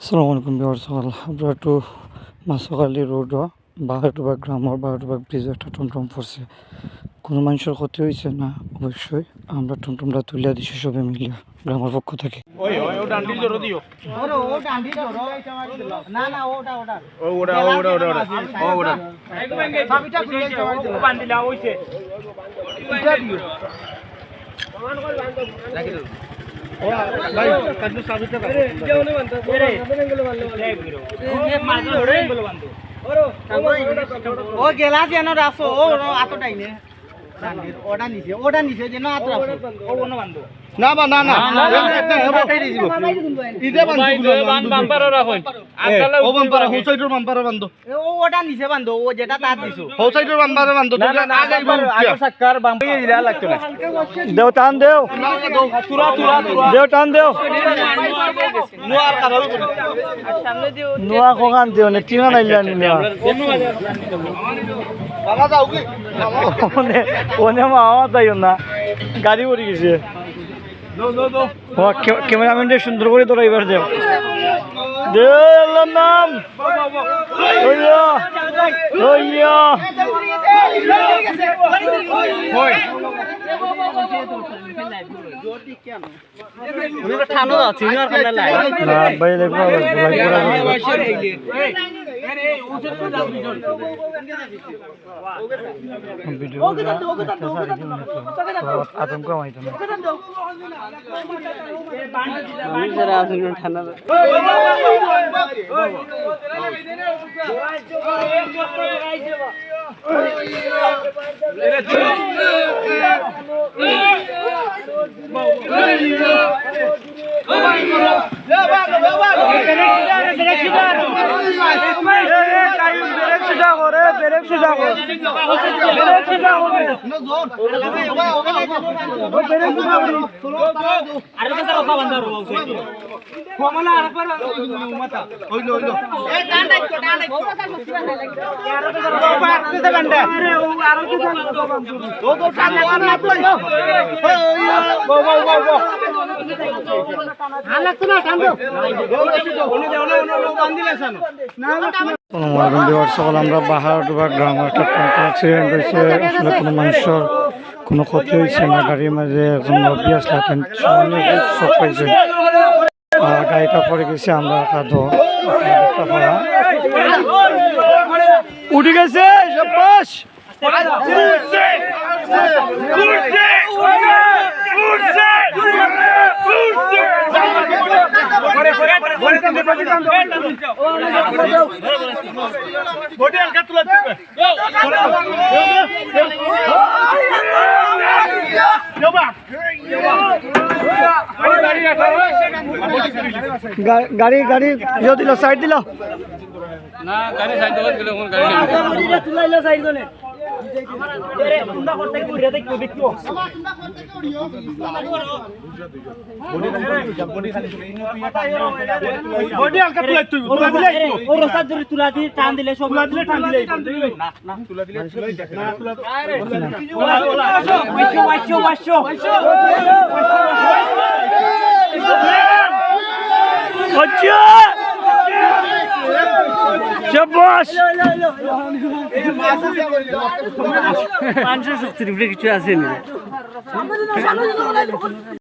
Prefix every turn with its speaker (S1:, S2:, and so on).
S1: আসসালামু আলাইকুম বিহার আমরা একটু মাসকালি রোড বাহাটুবাগ গ্রামর বাহাটুবাগ ব্রিজ একটা টমটম পড়ছে কোনো মানুষের ক্ষতি হয়েছে না? অবশ্যই আমরা টমটমটা তুলিয়া দিছি সবে মিলিয়া গ্রামের পক্ষ থেকে।
S2: ওই ওই ওটা আন্টিল গেলা দিও
S3: ওরে ও ডান্ডি ধরো না না ওটা ওটা
S2: ও ওটা ও ওটা ওটা ওটা ও ওটা
S3: চাবিটা খুলে দিও
S2: বান্দিলা হইছে
S3: এটা দিও
S2: ভাই কাজু সাবিটা
S3: ও গেলা যেন রাসো ও আতো টাইনে ডান্ডির ওটা নিছে ওটা নিছে যেন আতো রাসো
S2: না বা না না ইদে বান্দু বাম্পার রাখুন ও বাম্পার হো সাইডের বাম্পার বান্দো
S3: ও ওটা নিছে বান্ধব ও যেটা তার দিছো
S2: হো সাইডের বাম্পার বান্দো তুমি আগে আগে সাক্কার বাম্পার ইলা লাগতো না
S1: দেও টান দেও
S2: তুরা তুরা তুরা
S1: দেও টান দেও
S2: নোয়ার
S1: নোয়া কখান দেও নে টিনা নাইলা ওনে ওনে আমার তাইও না গাড়ি পড়ে গেছে
S2: নো নো নো
S1: ও ক্যামেরাম্যানটা সুন্দর করে তোরা এবার দেও দে আল্লাহর নাম ওইয়া ওইয়া
S2: হয়
S3: ঠানো আছে আর কামলা লাই
S1: না বাইরে লাইক করা ভিডিও আতঙ্ক আমাইতো না
S3: যারা আছে ঠান্ডা
S1: ব্রেক সুজা করে ব্রেক সুজা করে ব্রেক সুজা করে
S2: হইল হইল
S1: সকাল আমরা বাহার বা গ্রাম একটা অ্যাক্সিডেন্ট হয়েছে আসলে কোনো মানুষের কোনো ক্ষতি হয়েছে না গাড়ির মাঝে একজন আসলাতেন অনেক শখ পাইছে গাড়িটা পড়ে গেছে আমরা খাদো উঠে গেছে সবাস গা- গাড়ি গাড়ি ইয়ে দিল। সাইড দিল
S2: তুলাই তুই তুলা দিলে
S3: ধরে তুলা দিলে সব
S2: তুলা দিলে টান দিলে না না তুলা দিলে না তুলা
S3: ওয়াইশো ওয়াইশো ওয়াইশো
S1: আচ্ছা
S3: শক্তির উপরে কিছু আছে